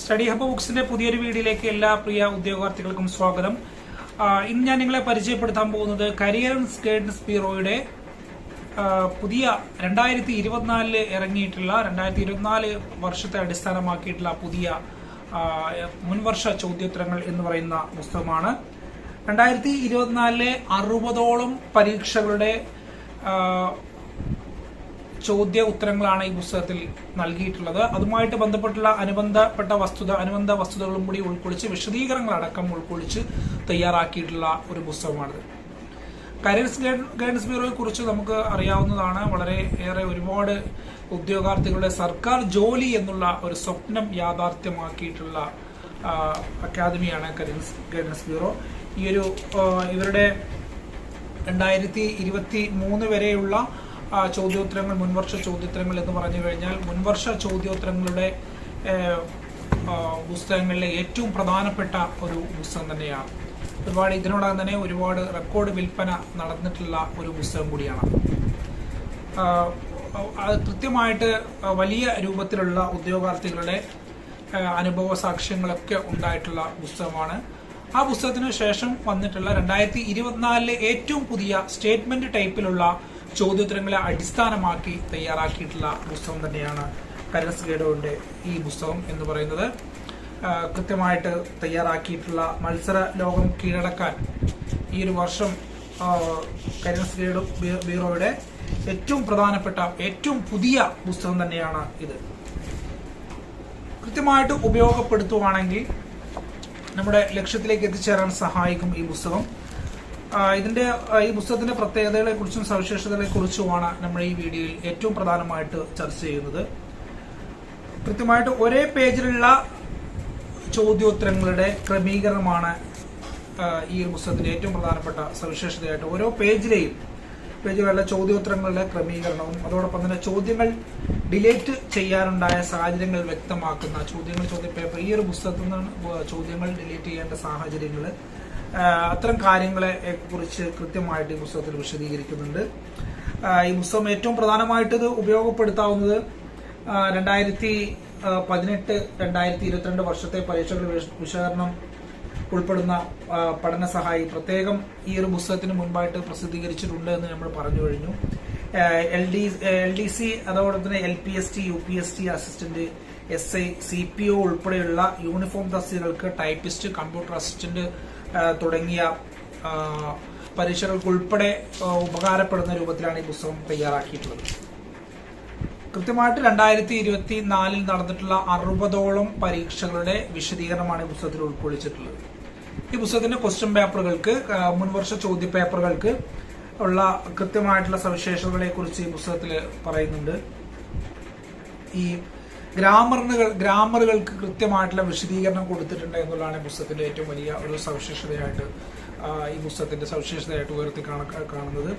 Study hub ബുക്സിന്റെ പുതിയൊരു വീഡിയോയിലേക്ക് എല്ലാ പ്രിയ ഉദ്യോഗാർത്ഥികൾക്കും സ്വാഗതം. ഇന്ന് ഞാൻ നിങ്ങളെ പരിചയപ്പെടുത്താൻ പോകുന്നത് കരിയറൻസ് ഗൈഡൻസ് ബ്യൂറോയുടെ പുതിയ രണ്ടായിരത്തി ഇരുപത്തിനാലിൽ ഇറങ്ങിയിട്ടുള്ള രണ്ടായിരത്തി ഇരുപത്തിനാല് വർഷത്തെ അടിസ്ഥാനമാക്കിയിട്ടുള്ള പുതിയ മുൻവർഷ ചോദ്യോത്തരങ്ങൾ എന്ന് പറയുന്ന പുസ്തകമാണ്. രണ്ടായിരത്തി ഇരുപത്തിനാലിലെ അറുപതോളം പരീക്ഷകളുടെ ചോദ്യ ഉത്തരങ്ങളാണ് ഈ പുസ്തകത്തിൽ നൽകിയിട്ടുള്ളത്. അതുമായിട്ട് ബന്ധപ്പെട്ടുള്ള അനുബന്ധപ്പെട്ട വസ്തുത അനുബന്ധ വസ്തുതകളും കൂടി ഉൾക്കൊള്ളിച്ച് വിശദീകരണങ്ങളടക്കം ഉൾക്കൊള്ളിച്ച് തയ്യാറാക്കിയിട്ടുള്ള ഒരു പുസ്തകമാണിത്. കരിയർസ് ഗൈഡൻസ് ബ്യൂറോയെ കുറിച്ച് നമുക്ക് അറിയാവുന്നതാണ്. വളരെ ഏറെ ഒരുപാട് ഉദ്യോഗാർത്ഥികളുടെ സർക്കാർ ജോലി എന്നുള്ള ഒരു സ്വപ്നം യാഥാർത്ഥ്യമാക്കിയിട്ടുള്ള അക്കാദമിയാണ് കരിയർസ് ഗൈഡൻസ് ബ്യൂറോ ഈ ഒരു ഇവരുടെ രണ്ടായിരത്തി ഇരുപത്തി മൂന്ന് വരെയുള്ള ചോദ്യോത്തരങ്ങൾ മുൻവർഷ ചോദ്യോത്തരങ്ങൾ എന്ന് പറഞ്ഞു കഴിഞ്ഞാൽ മുൻവർഷ ചോദ്യോത്തരങ്ങളുടെ പുസ്തകങ്ങളിലെ ഏറ്റവും പ്രധാനപ്പെട്ട ഒരു പുസ്തകം തന്നെയാണ്. ഒരുപാട് ഇതിനോടകം തന്നെ ഒരുപാട് റെക്കോർഡ് വിൽപ്പന നടന്നിട്ടുള്ള ഒരു പുസ്തകം കൂടിയാണ്. അത് കൃത്യമായിട്ട് വലിയ രൂപത്തിലുള്ള ഉദ്യോഗാർത്ഥികളുടെ അനുഭവ സാക്ഷ്യങ്ങളൊക്കെ ഉണ്ടായിട്ടുള്ള പുസ്തകമാണ്. ആ പുസ്തകത്തിന് ശേഷം വന്നിട്ടുള്ള രണ്ടായിരത്തി ഇരുപത്തിനാലിലെ ഏറ്റവും പുതിയ സ്റ്റേറ്റ്മെന്റ് ടൈപ്പിലുള്ള ചോദ്യോത്തരങ്ങളെ അടിസ്ഥാനമാക്കി തയ്യാറാക്കിയിട്ടുള്ള പുസ്തകം തന്നെയാണ് കരസ് ഗേഡോന്റെ ഈ പുസ്തകം എന്ന് പറയുന്നത്. കൃത്യമായിട്ട് തയ്യാറാക്കിയിട്ടുള്ള മത്സര ലോകം കീഴടക്കാൻ ഈ ഒരു വർഷം കരസ് ഗേഡ് ബ്യൂറോയുടെ ഏറ്റവും പ്രധാനപ്പെട്ട ഏറ്റവും പുതിയ പുസ്തകം തന്നെയാണ് ഇത്. കൃത്യമായിട്ട് ഉപയോഗപ്പെടുത്തുവാണെങ്കിൽ നമ്മുടെ ലക്ഷ്യത്തിലേക്ക് എത്തിച്ചേരാൻ സഹായിക്കും ഈ പുസ്തകം. ഇതിന്റെ ഈ പുസ്തകത്തിന്റെ പ്രത്യേകതകളെ കുറിച്ചും സവിശേഷതകളെ കുറിച്ചുമാണ് നമ്മൾ ഈ വീഡിയോയിൽ ഏറ്റവും പ്രധാനമായിട്ട് ചർച്ച ചെയ്യുന്നത്. കൃത്യമായിട്ട് ഒരേ പേജിലുള്ള ചോദ്യോത്തരങ്ങളുടെ ക്രമീകരണമാണ് ഈ പുസ്തകത്തിന്റെ ഏറ്റവും പ്രധാനപ്പെട്ട സവിശേഷതയായിട്ട് ഓരോ പേജിലെയും പേജുകളിലെ ചോദ്യോത്തരങ്ങളുടെ ക്രമീകരണവും അതോടൊപ്പം തന്നെ ചോദ്യങ്ങൾ ഡിലേറ്റ് ചെയ്യാനുണ്ടായ സാഹചര്യങ്ങൾ വ്യക്തമാക്കുന്ന ചോദ്യങ്ങൾ ചോദ്യ പേപ്പർ ഈ ഒരു പുസ്തകത്തിൽ നിന്നാണ് ചോദ്യങ്ങൾ ഡിലീറ്റ് ചെയ്യേണ്ട സാഹചര്യങ്ങൾ അത്തരം കാര്യങ്ങളെ കുറിച്ച് കൃത്യമായിട്ട് ഈ പുസ്തകത്തിൽ വിശദീകരിക്കുന്നുണ്ട്. ഈ പുസ്തകം ഏറ്റവും പ്രധാനമായിട്ട് ഇത് ഉപയോഗപ്പെടുത്താവുന്നത് രണ്ടായിരത്തി പതിനെട്ട് രണ്ടായിരത്തി ഇരുപത്തിരണ്ട് വർഷത്തെ പരീക്ഷകൾ വിശ- വിശകലനം ഉൾപ്പെടുന്ന പഠന സഹായി പ്രത്യേകം ഈ ഒരു പുസ്തകത്തിന് മുൻപായിട്ട് പ്രസിദ്ധീകരിച്ചിട്ടുണ്ട് എന്ന് നമ്മൾ പറഞ്ഞു കഴിഞ്ഞു. L D L D C അതോടൊപ്പം തന്നെ L P S T U P S T assistant S I C P O ഉൾപ്പെടെയുള്ള യൂണിഫോം തസ്തികൾക്ക് ടൈപ്പിസ്റ്റ് കമ്പ്യൂട്ടർ അസിസ്റ്റന്റ് തുടങ്ങിയ പരീക്ഷകൾക്ക് ഉൾപ്പെടെ ഉപകാരപ്പെടുന്ന രൂപത്തിലാണ് ഈ പുസ്തകം തയ്യാറാക്കിയിട്ടുള്ളത്. കൃത്യമായിട്ട് രണ്ടായിരത്തി ഇരുപത്തി നാലിൽ നടന്നിട്ടുള്ള അറുപതോളം പരീക്ഷകളുടെ വിശദീകരണമാണ് ഈ പുസ്തകത്തിൽ ഉൾക്കൊള്ളിച്ചിട്ടുള്ളത്. ഈ പുസ്തകത്തിന്റെ ക്വസ്റ്റ്യൻ പേപ്പറുകൾക്ക് മുൻവർഷ ചോദ്യ പേപ്പറുകൾക്ക് ഉള്ള കൃത്യമായിട്ടുള്ള സവിശേഷതകളെ കുറിച്ച് ഈ പുസ്തകത്തിൽ പറയുന്നുണ്ട്. ഈ ഗ്രാമറുകൾ ഗ്രാമറുകൾക്ക് കൃത്യമായിട്ടുള്ള വിശദീകരണം കൊടുത്തിട്ടുണ്ട് എന്നുള്ളതാണ് പുസ്തകത്തിന്റെ ഏറ്റവും വലിയ ഒരു സവിശേഷതയായിട്ട് ഈ പുസ്തകത്തിന്റെ സവിശേഷതയായിട്ട് ഉയർത്തി കാണ- കാണുന്നത്.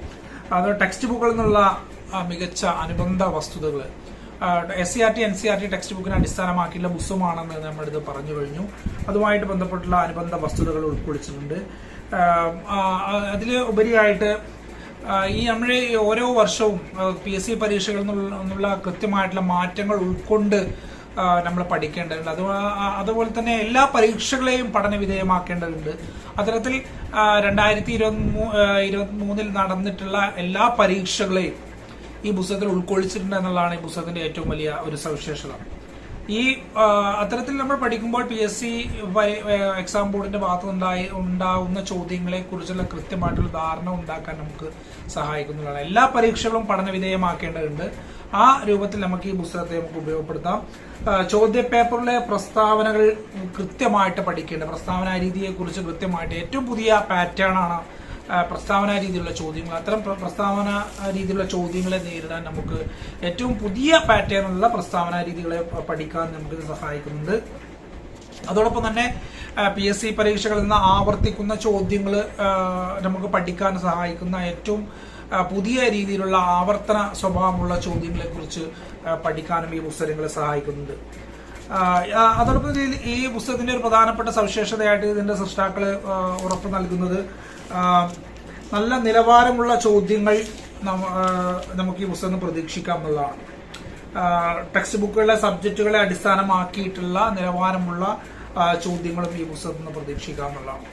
അത് ടെക്സ്റ്റ് ബുക്കുകളിൽ നിന്നുള്ള മികച്ച അനുബന്ധ വസ്തുതകൾ S C R T N C R T text ബുക്കിനെ അടിസ്ഥാനമാക്കിയുള്ള പുസ്തകമാണെന്ന് നമ്മളിത് പറഞ്ഞു കഴിഞ്ഞു. അതുമായിട്ട് ബന്ധപ്പെട്ടുള്ള അനുബന്ധ വസ്തുതകൾ ഉൾക്കൊള്ളിച്ചിട്ടുണ്ട്. അതിൽ ഉപരിയായിട്ട് ഈ നമ്മൾ ഓരോ വർഷവും പി എസ് സി പരീക്ഷകളിൽ നിന്നുള്ള കൃത്യമായിട്ടുള്ള മാറ്റങ്ങൾ ഉൾക്കൊണ്ട് നമ്മൾ പഠിക്കേണ്ടതുണ്ട്. അത് അതുപോലെ തന്നെ എല്ലാ പരീക്ഷകളെയും പഠന വിധേയമാക്കേണ്ടതുണ്ട് അത്തരത്തിൽ രണ്ടായിരത്തി ഇരുപത്തി ഇരുപത്തി മൂന്നിൽ നടന്നിട്ടുള്ള എല്ലാ പരീക്ഷകളെയും ഈ പുസ്തകത്തിൽ ഉൾക്കൊള്ളിച്ചിട്ടുണ്ട് എന്നുള്ളതാണ് ഈ പുസ്തകത്തിന്റെ ഏറ്റവും വലിയ ഒരു സവിശേഷത. ഈ അത്തരത്തിൽ നമ്മൾ പഠിക്കുമ്പോൾ പി എസ് സി എക്സാം ബോർഡിന്റെ ഭാഗത്തുനിന്നുണ്ടായി ഉണ്ടാവുന്ന ചോദ്യങ്ങളെ കുറിച്ചുള്ള കൃത്യമായിട്ടുള്ള ധാരണ ഉണ്ടാക്കാൻ നമുക്ക് സഹായിക്കുന്നതാണ്. എല്ലാ പരീക്ഷകളും പഠന വിധേയമാക്കേണ്ടതുണ്ട് ആ രൂപത്തിൽ നമുക്ക് ഈ പുസ്തകത്തെ നമുക്ക് ഉപയോഗപ്പെടുത്താം. ആ, ചോദ്യ പേപ്പറിലെ പ്രസ്താവനകൾ കൃത്യമായിട്ട് പഠിക്കേണ്ട പ്രസ്താവന രീതിയെക്കുറിച്ച് കൃത്യമായിട്ട് ഏറ്റവും പുതിയ പാറ്റേൺ ആണ് പ്രസ്താവന രീതിയിലുള്ള ചോദ്യങ്ങൾ. അത്തരം പ്ര- പ്രസ്താവന രീതിയിലുള്ള ചോദ്യങ്ങളെ നേരിടാൻ നമുക്ക് ഏറ്റവും പുതിയ പാറ്റേണുള്ള പ്രസ്താവന രീതികളെ പഠിക്കാൻ നമുക്ക് സഹായിക്കുന്നുണ്ട്. അതോടൊപ്പം തന്നെ പി എസ് സി പരീക്ഷകളിൽ നിന്ന് ആവർത്തിക്കുന്ന ചോദ്യങ്ങൾ നമുക്ക് പഠിക്കാൻ സഹായിക്കുന്ന ഏറ്റവും പുതിയ രീതിയിലുള്ള ആവർത്തന സ്വഭാവമുള്ള ചോദ്യങ്ങളെക്കുറിച്ച് പഠിക്കാനും ഈ പുസ്തകങ്ങളെ സഹായിക്കുന്നുണ്ട്. അതോടൊപ്പം ഈ പുസ്തകത്തിന്റെ ഒരു പ്രധാനപ്പെട്ട സവിശേഷതയായിട്ട് ഇതിന്റെ സൃഷ്ടാക്കൾ ആ, ഉറപ്പ് നൽകുന്നത് നല്ല നിലവാരമുള്ള ചോദ്യങ്ങൾ നമുക്ക് ഈ പുസ്തകം പ്രതീക്ഷിക്കാം എന്നുള്ളതാണ്. ടെക്സ്റ്റ് ബുക്കുകളിലെ സബ്ജക്റ്റുകളെ അടിസ്ഥാനമാക്കിയിട്ടുള്ള നിലവാരമുള്ള ചോദ്യങ്ങളും ഈ പുസ്തകത്തിൽ നിന്ന് പ്രതീക്ഷിക്കാമെന്നുള്ളതാണ്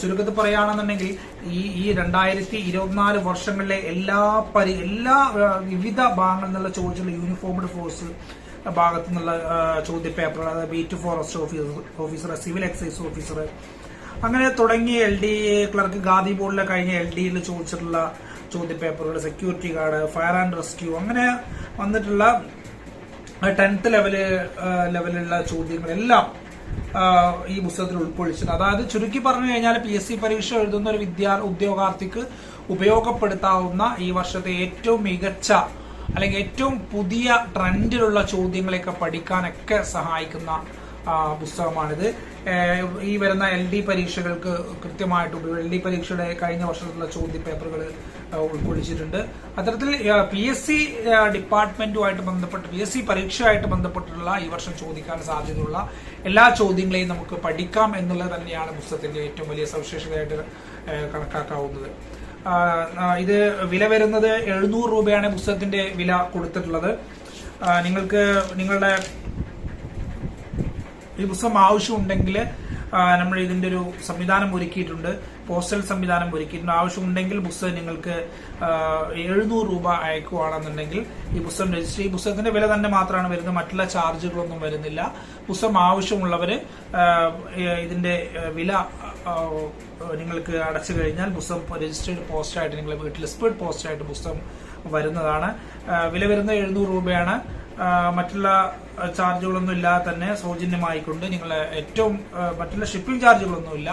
ചുരുക്കത്തിൽ പറയുകയാണെന്നുണ്ടെങ്കിൽ ഈ ഈ രണ്ടായിരത്തി ഇരുപത്തിനാല് വർഷങ്ങളിലെ എല്ലാ പരി എല്ലാ വിവിധ ഭാഗങ്ങളിൽ നിന്നുള്ള ചോദിച്ചുള്ള യൂണിഫോംഡ് ഫോഴ്സ് ഭാഗത്തു നിന്നുള്ള ചോദ്യപേപ്പർ അതായത് beat forest officer officer civil excise officer അങ്ങനെ തുടങ്ങിയ എൽ ഡി ക്ലർക്ക് ഗാന്ധി ബോർഡിലെ കഴിഞ്ഞ എൽ ഡിയിൽ ചോദിച്ചിട്ടുള്ള ചോദ്യപേപ്പറുകൾ security guard fire and rescue അങ്ങനെ വന്നിട്ടുള്ള ടെൻത്ത് ലെവൽ ലെവലിലുള്ള ചോദ്യങ്ങളെല്ലാം ഈ പുസ്തകത്തിൽ ഉൾക്കൊള്ളിച്ചത് അതായത് ചുരുക്കി പറഞ്ഞു കഴിഞ്ഞാൽ പി എസ് സി പരീക്ഷ എഴുതുന്ന ഒരു വിദ്യാ ഉദ്യോഗാർത്ഥിക്ക് ഉപയോഗപ്പെടുത്താവുന്ന ഈ വർഷത്തെ ഏറ്റവും മികച്ച അല്ലെങ്കിൽ ഏറ്റവും പുതിയ ട്രെൻഡിലുള്ള ചോദ്യങ്ങളെയൊക്കെ പഠിക്കാനൊക്കെ സഹായിക്കുന്ന പുസ്തകമാണിത്. ഈ വരുന്ന എൽ ഡി പരീക്ഷകൾക്ക് കൃത്യമായിട്ട് എൽ ഡി പരീക്ഷയുടെ കഴിഞ്ഞ വർഷത്തുള്ള ചോദ്യ പേപ്പറുകൾ ഉൾക്കൊള്ളിച്ചിട്ടുണ്ട്. അത്തരത്തിൽ പി എസ് സി ഡിപ്പാർട്ട്മെന്റുമായിട്ട് ബന്ധപ്പെട്ട് പി എസ് സി പരീക്ഷയായിട്ട് ബന്ധപ്പെട്ടുള്ള ഈ വർഷം ചോദിക്കാൻ സാധ്യതയുള്ള എല്ലാ ചോദ്യങ്ങളെയും നമുക്ക് പഠിക്കാം എന്നുള്ളത് തന്നെയാണ് പുസ്തകത്തിന്റെ ഏറ്റവും വലിയ സവിശേഷതയായിട്ട് കണക്കാക്കാവുന്നത്. ഇത് വില വരുന്നത് എഴുന്നൂറ് രൂപയാണ് പുസ്തകത്തിന്റെ വില കൊടുത്തിട്ടുള്ളത്. നിങ്ങൾക്ക് നിങ്ങളുടെ ഈ പുസ്തകം ആവശ്യമുണ്ടെങ്കിൽ നമ്മൾ ഇതിന്റെ ഒരു സംവിധാനം ഒരുക്കിയിട്ടുണ്ട്. പോസ്റ്റൽ സംവിധാനം ഒരുക്കിയിട്ടുണ്ട്. ആവശ്യമുണ്ടെങ്കിൽ പുസ്തകം നിങ്ങൾക്ക് എഴുന്നൂറ് രൂപ അയക്കുകയാണെന്നുണ്ടെങ്കിൽ ഈ പുസ്തകം രജിസ്റ്റർ ഈ പുസ്തകത്തിന്റെ വില തന്നെ മാത്രമാണ് വരുന്നത്. മറ്റുള്ള ചാർജുകളൊന്നും വരുന്നില്ല. പുസ്തകം ആവശ്യമുള്ളവര് ഇതിന്റെ വില നിങ്ങൾക്ക് അടച്ചു കഴിഞ്ഞാൽ പുസ്തകം രജിസ്റ്റേർഡ് പോസ്റ്റായിട്ട് നിങ്ങളെ വീട്ടിൽ സ്പീഡ് പോസ്റ്റായിട്ട് പുസ്തകം വരുന്നതാണ്. വില വരുന്ന എഴുന്നൂറ് രൂപയാണ്. മറ്റുള്ള ചാർജുകളൊന്നും ഇല്ലാതെ തന്നെ സൗജന്യമായിക്കൊണ്ട് നിങ്ങൾ ഏറ്റവും മറ്റുള്ള ഷിപ്പിംഗ് ചാർജുകളൊന്നും ഇല്ല.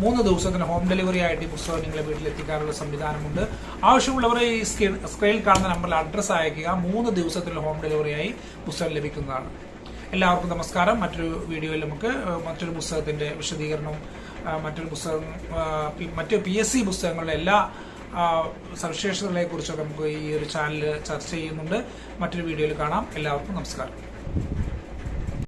മൂന്ന് ദിവസത്തിന് ഹോം ഡെലിവറി ആയിട്ട് ഈ പുസ്തകം നിങ്ങളെ വീട്ടിലെത്തിക്കാനുള്ള സംവിധാനമുണ്ട്. ആവശ്യമുള്ളവർ ഈ സ്ക്രീൻ സ്ക്രീനിൽ കാണുന്ന നമ്പറിൽ അഡ്രസ്സ് അയക്കുക മൂന്ന് ദിവസത്തിൽ ഹോം ഡെലിവറി ആയി പുസ്തകം ലഭിക്കുന്നതാണ്. എല്ലാവർക്കും നമസ്കാരം. മറ്റൊരു വീഡിയോയിൽ നമുക്ക് മറ്റൊരു പുസ്തകത്തിന്റെ വിശദീകരണം മറ്റൊരു പുസ്തകം മറ്റു പി- എസ് സി പുസ്തകങ്ങളുടെ എല്ലാ സവിശേഷതകളെ കുറിച്ചൊക്കെ നമുക്ക് ഈ ഒരു ചാനൽ ചർച്ച ചെയ്യുന്നുണ്ട്. മറ്റൊരു വീഡിയോയിൽ കാണാം. എല്ലാവർക്കും നമസ്കാരം.